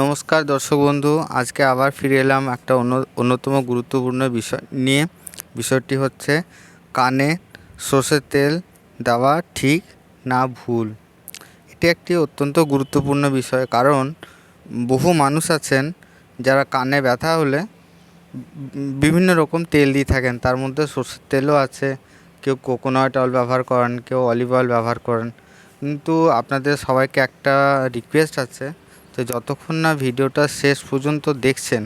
নমস্কার দর্শক বন্ধু, আজকে আবার ফিরে এলাম একটা অন্য, অন্যতম গুরুত্বপূর্ণ বিষয় নিয়ে। বিষয়টি হচ্ছে, কানে সর্ষের তেল দেওয়া ঠিক না ভুল? এটি একটি অত্যন্ত গুরুত্বপূর্ণ বিষয়, কারণ বহু মানুষ আছেন যারা কানে ব্যথা হলে বিভিন্ন রকম তেল দিয়ে থাকেন। তার মধ্যে সর্ষের তেলও আছে, কেউ কোকোনাট অয়েল ব্যবহার করেন, কেউ অলিভ অয়েল ব্যবহার করেন। কিন্তু আপনাদের সবাইকে একটা রিকোয়েস্ট আছে তো যতক্ষণ না ভিডিওটা শেষ পর্যন্ত দেখছেন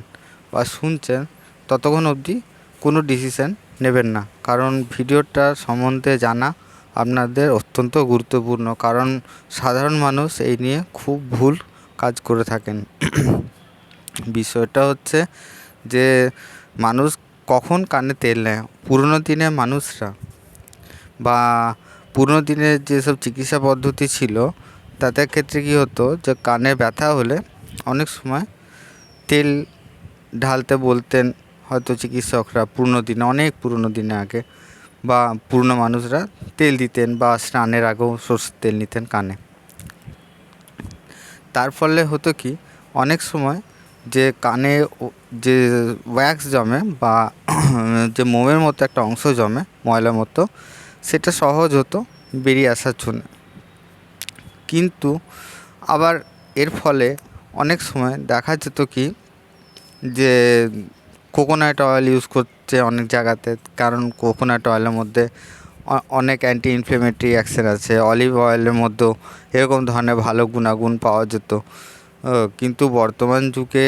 বা শুনছেন, ততক্ষণ অবধি কোনো ডিসিশান নেবেন না। কারণ ভিডিওটা সম্বন্ধে জানা আপনাদের অত্যন্ত গুরুত্বপূর্ণ। কারণ সাধারণ মানুষ এই নিয়ে খুব ভুল কাজ করে থাকেন। বিষয়টা হচ্ছে যে মানুষ কখন কানে তেল নেয়? পুরনো দিনে মানুষরা বা পুরনো দিনের যেসব চিকিৎসা পদ্ধতি ছিল তাদের ক্ষেত্রে কী হতো যে কানে ব্যথা হলে অনেক সময় তেল ঢালতে বলতেন হয়তো চিকিৎসকরা পুরনো দিনে, অনেক পুরনো দিনে আগে, বা পুরনো মানুষরা তেল দিতেন বা স্নানের আগেও সর্ষের তেল নিতেন কানে। তার ফলে হতো কি, অনেক সময় যে কানে যে ওয়্যাক্স জমে বা যে মোমের মতো একটা অংশ জমে, ময়লার মতো, সেটা সহজ হতো বেরিয়ে আসার জন্য। কিন্তু আবার এর ফলে অনেক সময় দেখা যেত কি যে কোকোনাট অয়েল ইউজ করছে অনেক জায়গাতে। কারণ কোকোনাট অয়েলের মধ্যে অনেক অ্যান্টি ইনফ্লেমেটরি অ্যাকশন আছে অলিভ অয়েলের মধ্যেও এরকম ধরনের ভালো গুণাগুণ পাওয়া যেত। কিন্তু বর্তমান যুগে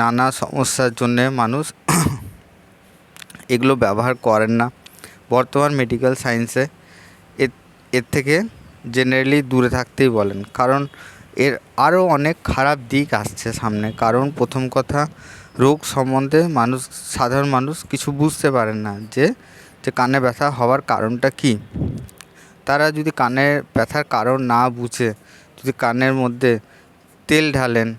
নানা সমস্যার জন্যে মানুষ এগুলো ব্যবহার করেন না। বর্তমান মেডিকেল সায়েন্সে এর এর থেকে জেনারেলি দূরে থাকতেই বলেন। কারণ এর আরও অনেক খারাপ দিক আসছে সামনে। কারণ প্রথম কথা, রোগ সম্বন্ধে মানুষ, সাধারণ মানুষ কিছু বুঝতে পারেন না যে যে কানে ব্যথা হওয়ার কারণটা কী। তারা যদি কানের ব্যথার কারণ না বুঝে, যদি কানের মধ্যে তেল ঢালেন,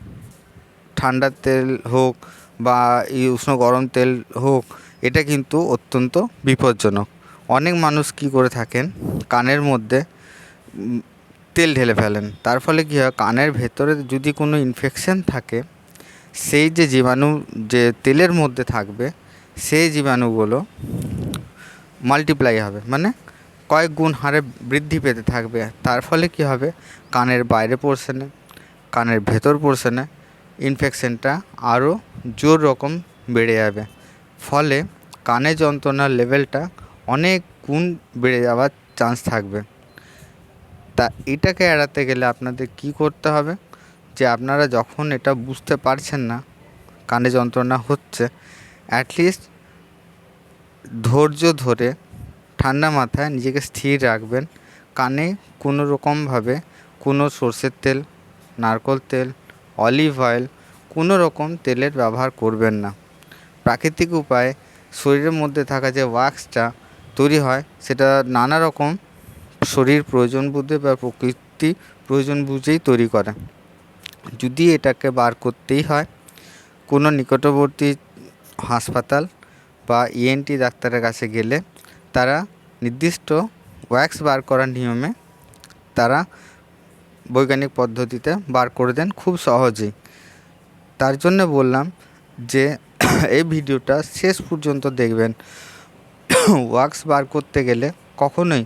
ঠান্ডা তেল হোক বা এই উষ্ণ গরম তেল হোক, এটা কিন্তু অত্যন্ত বিপজ্জনক। অনেক মানুষ কী করে থাকেন, কানের মধ্যে তেল ঢেলে ফেলেন। তার ফলে কী হয়, কানের ভেতরে যদি কোনো ইনফেকশান থাকে, সেই যে জীবাণু যে তেলের মধ্যে থাকবে, সেই জীবাণুগুলো মাল্টিপ্লাই হবে। মানে কয়েক গুণ হারে বৃদ্ধি পেতে থাকবে। তার ফলে কী হবে, কানের বাইরে পোর্শনে কানের ভেতর পোর্শনে ইনফেকশানটা আরও জোর রকম বেড়ে যাবে। ফলে কানে যন্ত্রণার লেভেলটা অনেক গুণ বেড়ে যাওয়ার চান্স থাকবে। তা এটাকে এড়াতে গেলে আপনাদের কি করতে হবে? যে আপনারা যখন এটা বুঝতে পারছেন না, কানে যন্ত্রণা হচ্ছে অ্যাটলিস্ট ধৈর্য ধরে ঠান্ডা মাথায় নিজেকে স্থির রাখবেন। কানে কোনো রকমভাবে কোনো সর্ষের তেল, নারকোল তেল, অলিভ অয়েল কোনো রকম তেলের ব্যবহার করবেন না। প্রাকৃতিক উপায়ে শরীরের মধ্যে থাকা যে ওয়াক্সটা তৈরি হয়, সেটা নানা রকম শরীর প্রয়োজন বুঝে বা প্রকৃতি প্রয়োজন বুঝেই তৈরি করে। যদি এটাকে বার করতেই হয়, কোনো নিকটবর্তী হাসপাতাল বা ইএনটি ডাক্তারের কাছে গেলে তারা নির্দিষ্ট ওয়্যাক্স বার করার নিয়মে তারা বৈজ্ঞানিক পদ্ধতিতে বার করে দেন খুব সহজেই। তার জন্য বললাম যে, এই ভিডিওটা শেষ পর্যন্ত দেখবেন। ওয়াক্স বার করতে গেলে কখনোই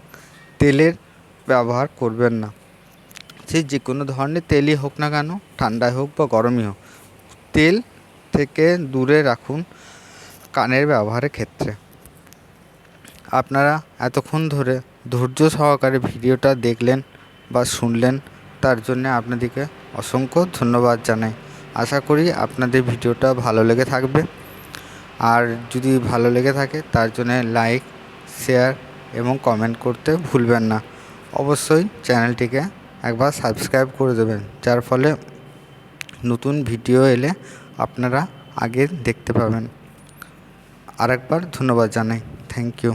তেলের ব্যবহার করবেন না। সে যে কোনো ধরনের তেলই হোক না কেন, ঠান্ডায় হোক বা গরমই হোক, তেল থেকে দূরে রাখুন কানের ব্যবহারের ক্ষেত্রে। আপনারা এতক্ষণ ধরে ধৈর্য সহকারে ভিডিওটা দেখলেন বা শুনলেন, তার জন্যে আপনাদেরকে অসংখ্য ধন্যবাদ জানাই। আশা করি আপনাদের ভিডিওটা ভালো লেগে থাকবে। আর যদি ভালো লেগে থাকে, তার জন্যে লাইক শেয়ার এবং কমেন্ট করতে ভুলবেন না। অবশ্যই চ্যানেলটিকে একবার সাবস্ক্রাইব করে দেবেন, যার ফলে নতুন ভিডিও এলে আপনারা আগে দেখতে পাবেন। আরেকবার ধন্যবাদ জানাই। Thank you